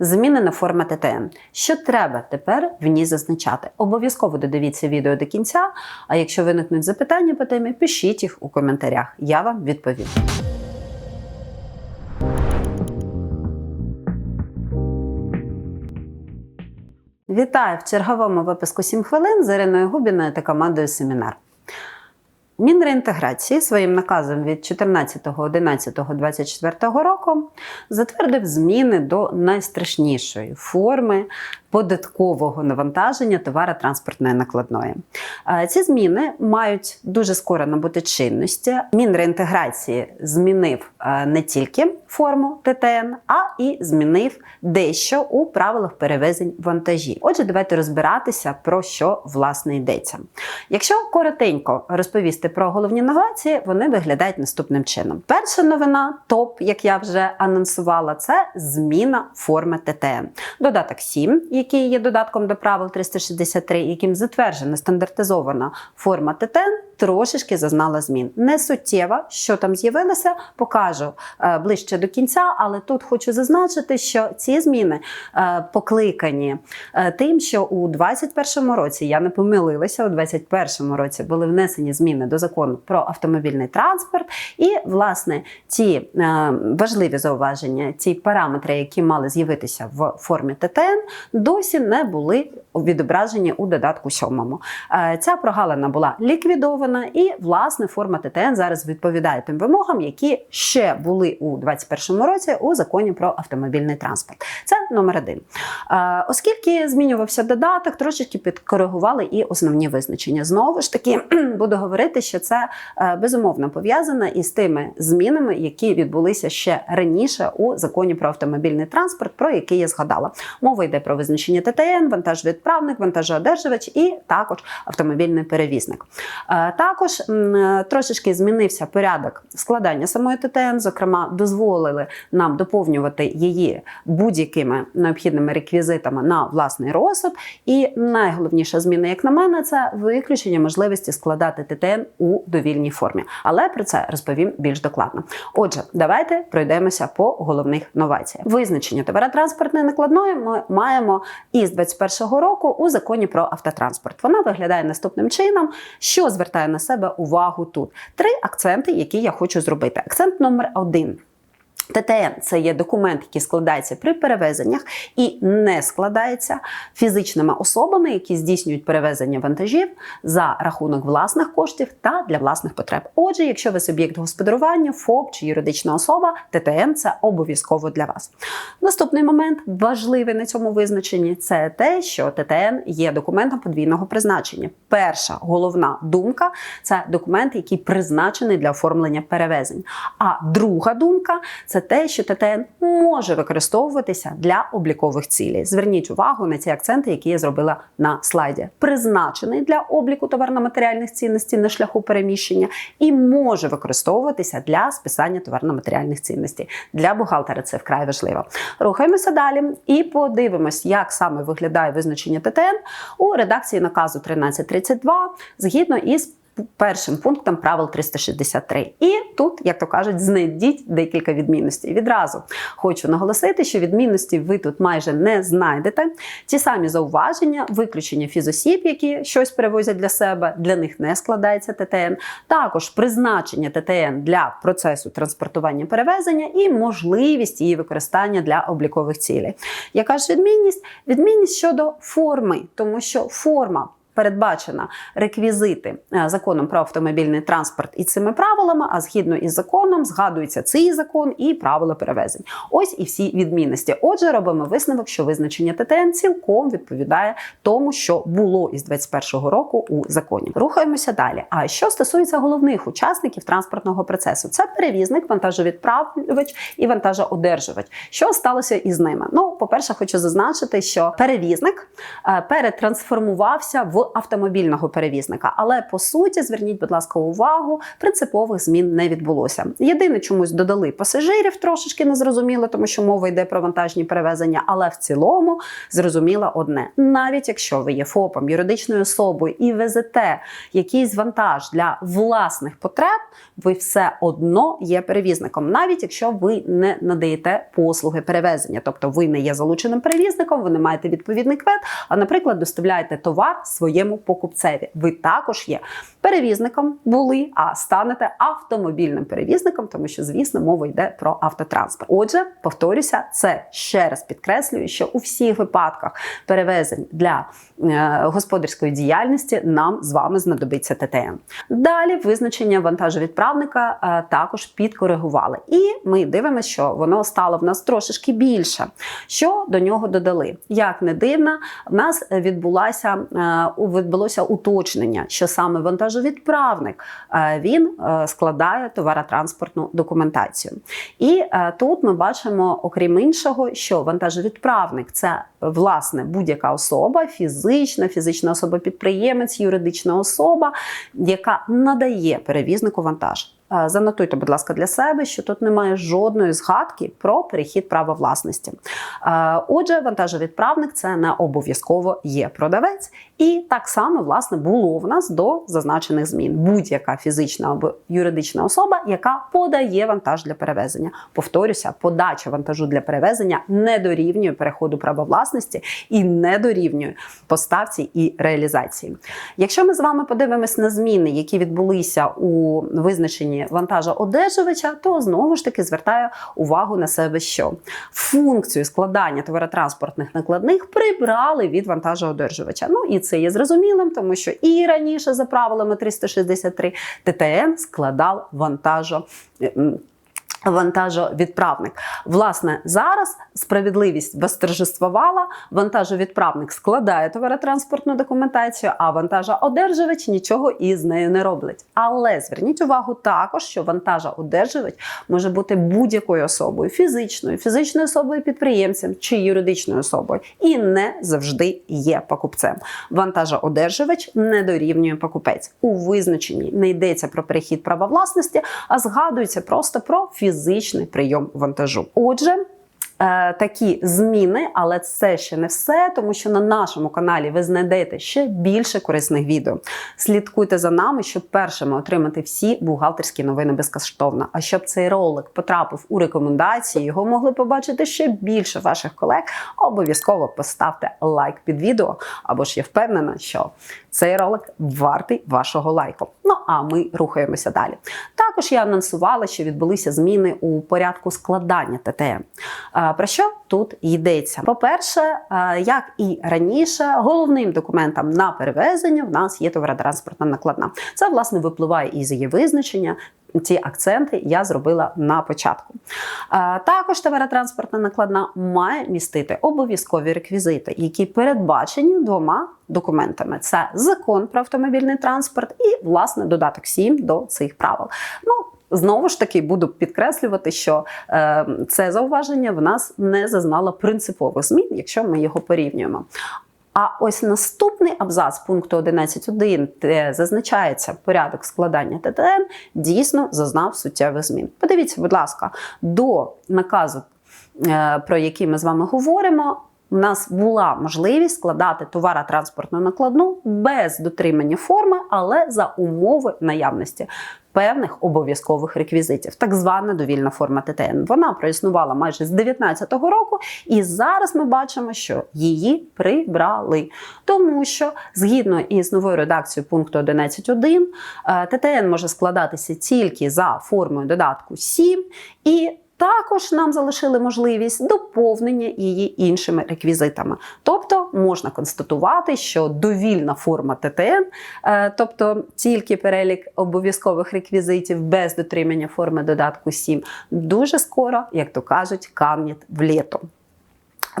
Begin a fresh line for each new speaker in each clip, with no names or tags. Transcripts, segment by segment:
Змінена форма ТТН. Що треба тепер в ній зазначати? Обов'язково додивіться відео до кінця. А якщо виникнуть запитання по темі, пишіть їх у коментарях. Я вам відповім. Вітаю в черговому випуску 7 хвилин з Іриною Губіною та командою Семінар. Мінреінтеграції своїм наказом від 14.11.24 року затвердив зміни до найстрашнішої форми податкового навантаження товаротранспортної накладної. Е, Ці зміни мають дуже скоро набути чинності. Мінреінтеграції змінив е, не тільки форму ТТН, а і змінив дещо у правилах перевезень вантажів. Отже, давайте розбиратися про що власне йдеться. Якщо коротенько розповісти про головні новації, вони виглядають наступним чином. Перша новина, топ, як я вже анонсувала, це зміна форми ТТН. Додаток 7, який є додатком до правил 363, яким затверджена стандартизована форма ТТН, трошечки зазнала змін. Не суттєва, що там з'явилося, покажу е, ближче до кінця, але тут хочу зазначити, що ці зміни е, покликані е, тим, що у 2021 році я не помилилася, у 2021 році були внесені зміни до закону про автомобільний транспорт, і власне е, важливі зауваження, ці параметри, які мали з'явитися в формі ТТН, досі не були відображені у додатку 7. Е, Ця прогалина була ліквідована, і власне форма ТТН зараз відповідає тим вимогам, які ще були у 2021 році у законі про автомобільний транспорт. Це номер один. Е, Оскільки змінювався додаток, трошечки підкоригували і основні визначення. Знову ж таки, буду говорити, що це е, безумовно пов'язано із тими змінами, які відбулися ще раніше у законі про автомобільний транспорт, про який я згадала. Мова йде про визначення ТТН, вантажовідправник, вантажоодержувач і також автомобільний перевізник. Також е, трошечки змінився порядок складання самої ТТН. Зокрема, дозволили нам доповнювати її будь-якими необхідними реквізитами на власний розсуд. І найголовніша зміна, як на мене, це виключення можливості складати ТТН у довільній формі. Але про це розповім більш докладно. Отже, давайте пройдемося по головних новаціях. Визначення товаротранспортної накладної ми маємо із 2021 року у законі про автотранспорт. Вона виглядає наступним чином, що звертає на себе увагу тут. Три акценти, які я хочу зробити. Акцент номер один. ТТН це є документ, який складається при перевезеннях і не складається фізичними особами, які здійснюють перевезення вантажів за рахунок власних коштів та для власних потреб. Отже, якщо ви суб'єкт господарювання, ФОП чи юридична особа, ТТН це обов'язково для вас. Наступний момент важливий на цьому визначенні це те, що ТТН є документом подвійного призначення. Перша головна думка це документ, який призначений для оформлення перевезень. А друга думка це те, що ТТН може використовуватися для облікових цілей. Зверніть увагу на ці акценти, які я зробила на слайді. Призначений для обліку товарно-матеріальних цінностей на шляху переміщення і може використовуватися для списання товарно-матеріальних цінностей. Для бухгалтера це вкрай важливо. Рухаємося далі і подивимось, як саме виглядає визначення ТТН у редакції наказу 1332 згідно із першим пунктом правил 363. І тут, як то кажуть, знайдіть декілька відмінностей. Відразу хочу наголосити, що відмінності ви тут майже не знайдете. Ті самі зауваження, виключення фізосіб, які щось перевозять для себе, для них не складається ТТН. Також призначення ТТН для процесу транспортування перевезення і можливість її використання для облікових цілей. Яка ж відмінність? Відмінність щодо форми, тому що форма передбачена реквізити е, законом про автомобільний транспорт і цими правилами, а згідно із законом згадується цей закон і правила перевезень. Ось і всі відмінності. Отже, робимо висновок, що визначення ТТН цілком відповідає тому, що було із 21 року у законі. Рухаємося далі. А що стосується головних учасників транспортного процесу, це перевізник, вантажовідправлювач і вантажоодержувач. Що сталося із ними? Ну, по-перше, хочу зазначити, що перевізник е, перетрансформувався в автомобільного перевізника. Але по суті, зверніть, будь ласка, увагу, принципових змін не відбулося. Єдине, чомусь додали пасажирів, трошечки незрозуміло, тому що мова йде про вантажні перевезення, але в цілому зрозуміло одне: навіть якщо ви є ФОПом, юридичною особою і везете якийсь вантаж для власних потреб, ви все одно є перевізником, навіть якщо ви не надаєте послуги перевезення, тобто ви не є залученим перевізником, ви не маєте відповідний квет, а, наприклад, доставляєте товар своєму покупцеві. Ви також є перевізником, були, а станете автомобільним перевізником, тому що, звісно, мова йде про автотранспорт. Отже, повторюся, це ще раз підкреслюю, що у всіх випадках перевезень для е, господарської діяльності нам з вами знадобиться ТТН. Далі визначення вантажовідправника е, також підкоригували. І ми дивимося, що воно стало в нас трошечки більше. Що до нього додали? Як не дивно, в нас відбулося, е, відбулося уточнення, що саме вантажовідправник е, він е, складає товаротранспортну документацію. І е, тут ми бачимо, окрім іншого, що вантажовідправник це власне будь-яка особа, фізична, фізична особа-підприємець, юридична особа, яка надає перевізнику вантаж. Е, Занотуйте, будь ласка, для себе, що тут немає жодної згадки про перехід права власності. Е, Отже, вантажовідправник це не обов'язково є продавець, і так само власне було в нас до зазначених змін. Будь-яка фізична або юридична особа, яка подає вантаж для перевезення. Повторюся, подача вантажу для перевезення не дорівнює переходу права власності і не дорівнює поставці і реалізації. Якщо ми з вами подивимось на зміни, які відбулися у визначенні вантажа одержувача, то знову ж таки звертаю увагу на себе, що функцію складання товаротранспортних накладних прибрали від вантажоодержувача. Ну і це є зрозумілим, тому що і раніше за правилами 363 ТТН складав вантажо. Вантажовідправник. Власне, зараз справедливість восторжествувала, вантажовідправник складає товаротранспортну документацію, а вантажоодержувач нічого із нею не робить. Але зверніть увагу також, що вантажоодержувач може бути будь-якою особою фізичною, фізичною особою підприємцем чи юридичною особою, і не завжди є покупцем. Вантажоодержувач не дорівнює покупець. У визначенні не йдеться про перехід права власності, а згадується просто про фізичний прийом вантажу. Отже. Е, Такі зміни, але це ще не все, тому що на нашому каналі ви знайдете ще більше корисних відео. Слідкуйте за нами, щоб першими отримати всі бухгалтерські новини безкоштовно. А щоб цей ролик потрапив у рекомендації, його могли побачити ще більше ваших колег. Обов'язково поставте лайк під відео, або ж я впевнена, що цей ролик вартий вашого лайку. Ну а ми рухаємося далі. Також я анонсувала, що відбулися зміни у порядку складання ТТН. Про що тут йдеться? По-перше, як і раніше, головним документом на перевезення в нас є товаротранспортна накладна. Це власне випливає із її визначення. Ці акценти я зробила на початку. Також товаротранспортна накладна має містити обов'язкові реквізити, які передбачені двома документами: це закон про автомобільний транспорт і власне додаток 7 до цих правил. Ну Знову ж таки буду підкреслювати, що е, це зауваження в нас не зазнало принципових змін, якщо ми його порівнюємо. А ось наступний абзац пункту 11.1, де зазначається порядок складання ТТН, дійсно зазнав суттєвих змін. Подивіться, будь ласка, до наказу, е, про який ми з вами говоримо. У нас була можливість складати товаротранспортну накладну без дотримання форми, але за умови наявності певних обов'язкових реквізитів, так звана довільна форма ТТН. Вона проіснувала майже з 19-го року, і зараз ми бачимо, що її прибрали, тому що згідно із новою редакцією пункту 11.1, е, ТТН може складатися тільки за формою додатку 7 і також нам залишили можливість доповнення її іншими реквізитами. Тобто можна констатувати, що довільна форма ТТН, е, тобто тільки перелік обов'язкових реквізитів без дотримання форми додатку 7, дуже скоро, як то кажуть, кам'ять в літо.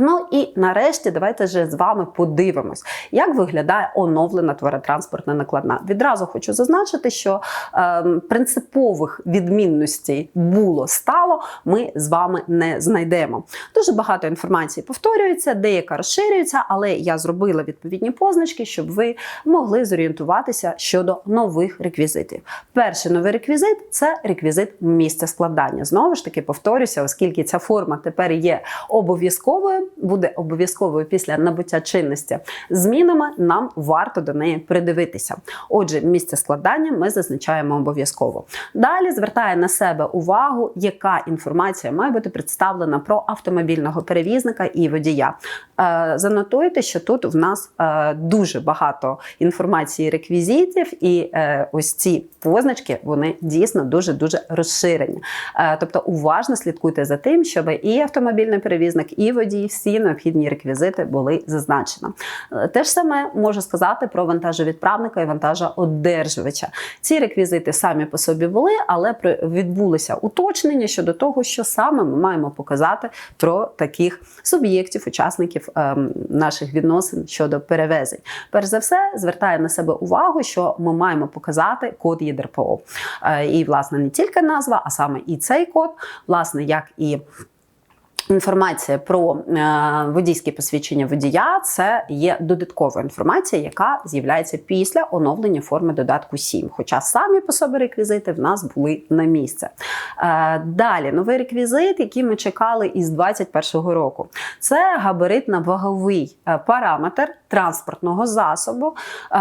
Ну і нарешті давайте вже з вами подивимось, як виглядає оновлена товаротранспортна накладна. Відразу хочу зазначити, що е, принципових відмінностей було стало, ми з вами не знайдемо. Дуже багато інформації повторюється, деяка розширюється, але я зробила відповідні позначки, щоб ви могли зорієнтуватися щодо нових реквізитів. Перший новий реквізит це реквізит місця складання. Знову ж таки, повторюся, оскільки ця форма тепер є обов'язковою, буде обов'язковою після набуття чинності змінами, нам варто до неї придивитися. Отже, місце складання ми зазначаємо обов'язково. Далі звертає на себе увагу, яка інформація має бути представлена про автомобільного перевізника і водія. Е, Занотуйте, що тут в нас е, дуже багато інформації, реквізитів, і е, ось ці позначки вони дійсно дуже дуже розширені. Тобто уважно слідкуйте за тим, щоб і автомобільний перевізник, і водій всі необхідні реквізити були зазначені. Е, Те ж саме можу сказати про вантажовідправника і вантажоодержувача. Ці реквізити самі по собі були, але відбулося уточнення щодо того, що саме ми маємо показати про таких суб'єктів, учасників ем, наших відносин щодо перевезень. Перш за все, звертає на себе увагу, що ми маємо показати код ЄДРПО. Е, І, власне, не тільки назва, а саме і цей код, власне, як і. Інформація про е, водійське посвідчення водія це є додаткова інформація, яка з'являється після оновлення форми додатку 7. Хоча самі по собі реквізити в нас були на місце. Е, далі новий реквізит, який ми чекали із 2021 року. Це габаритно-ваговий е, параметр транспортного засобу.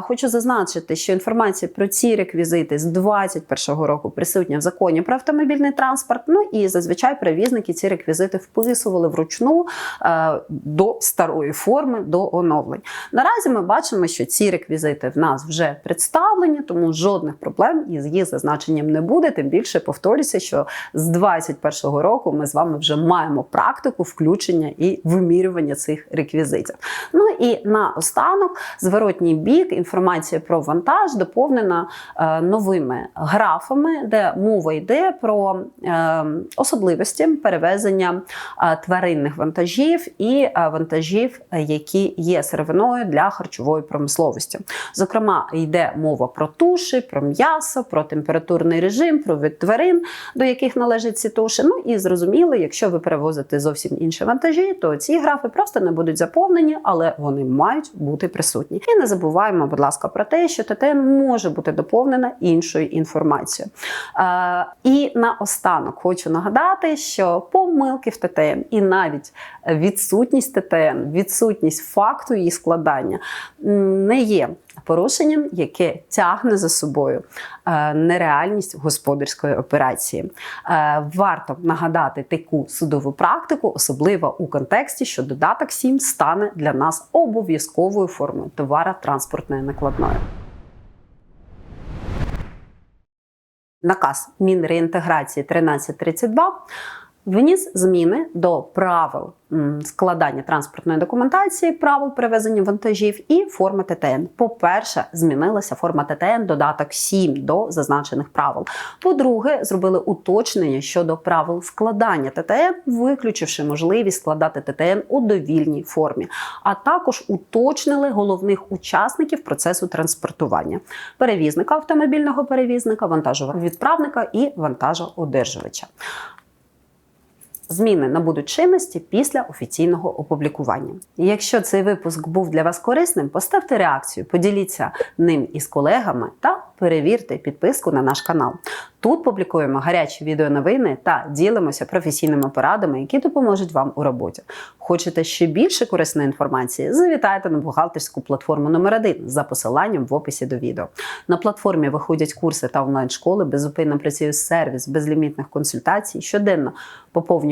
Хочу зазначити, що інформація про ці реквізити з 2021 року присутня в законі про автомобільний транспорт. Ну і зазвичай перевізники ці реквізити вписували вручну е, до старої форми, до оновлень. Наразі ми бачимо, що ці реквізити в нас вже представлені, тому жодних проблем із їх зазначенням не буде. Тим більше повторюся, що з 2021 року ми з вами вже маємо практику включення і вимірювання цих реквізитів. Ну і наостанок, зворотній бік, інформація про вантаж доповнена е, новими графами, де мова йде про е, особливості перевезення е, тваринних вантажів і е, вантажів, які є сировиною для харчової промисловості. Зокрема, йде мова про туші, про м'ясо, про температурний режим, про вид тварин, до яких належать ці туші. Ну і зрозуміло, якщо ви перевозите зовсім інші вантажі, то ці графи просто не будуть заповнені, але вони мають бути присутні. І не забуваємо, будь ласка, про те, що ТТН може бути доповнена іншою інформацією. Е, і наостанок хочу нагадати, що помилки в ТТН і навіть відсутність ТТН, відсутність факту її складання м, не є порушенням, яке тягне за собою е, нереальність господарської операції. Е, Варто нагадати таку судову практику, особливо у контексті, що додаток 7 стане для нас обов'язковою формою товара транспортної накладної. Наказ Мінреінтеграції 1332 вніс зміни до правил складання транспортної документації, правил перевезення вантажів і форми ТТН. По-перше, змінилася форма ТТН додаток 7 до зазначених правил. По-друге, зробили уточнення щодо правил складання ТТН, виключивши можливість складати ТТН у довільній формі, а також уточнили головних учасників процесу транспортування: перевізника автомобільного перевізника, вантажового відправника і вантажоодержувача. Зміни набудуть чинності після офіційного опублікування. Якщо цей випуск був для вас корисним, поставте реакцію, поділіться ним із колегами та перевірте підписку на наш канал. Тут публікуємо гарячі відеоновини та ділимося професійними порадами, які допоможуть вам у роботі. Хочете ще більше корисної інформації? Завітайте на бухгалтерську платформу номер 1 за посиланням в описі до відео. На платформі виходять курси та онлайн-школи, безупинно працює сервіс безлімітних консультацій. Щоденно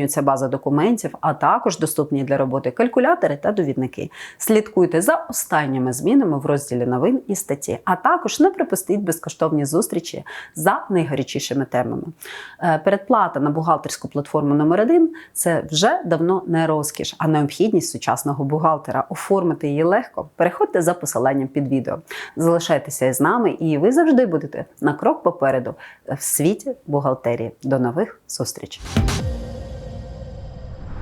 поповнюється база документів, а також доступні для роботи калькулятори та довідники. Слідкуйте за останніми змінами в розділі новин і статті, а також не пропустіть безкоштовні зустрічі за найгарячішими темами. Е, Передплата на бухгалтерську платформу номер 1 це вже давно не розкіш, а необхідність сучасного бухгалтера. Оформити її легко. Переходьте за посиланням під відео. Залишайтеся із нами, і ви завжди будете на крок попереду в світі бухгалтерії. До нових зустрічей!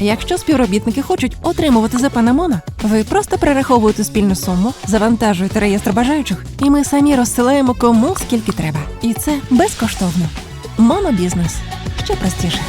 Якщо співробітники хочуть отримувати ЗП на Моно, ви просто перераховуєте спільну суму, завантажуєте реєстр бажаючих, і ми самі розсилаємо кому скільки треба. І це безкоштовно. Монобізнес ще простіше.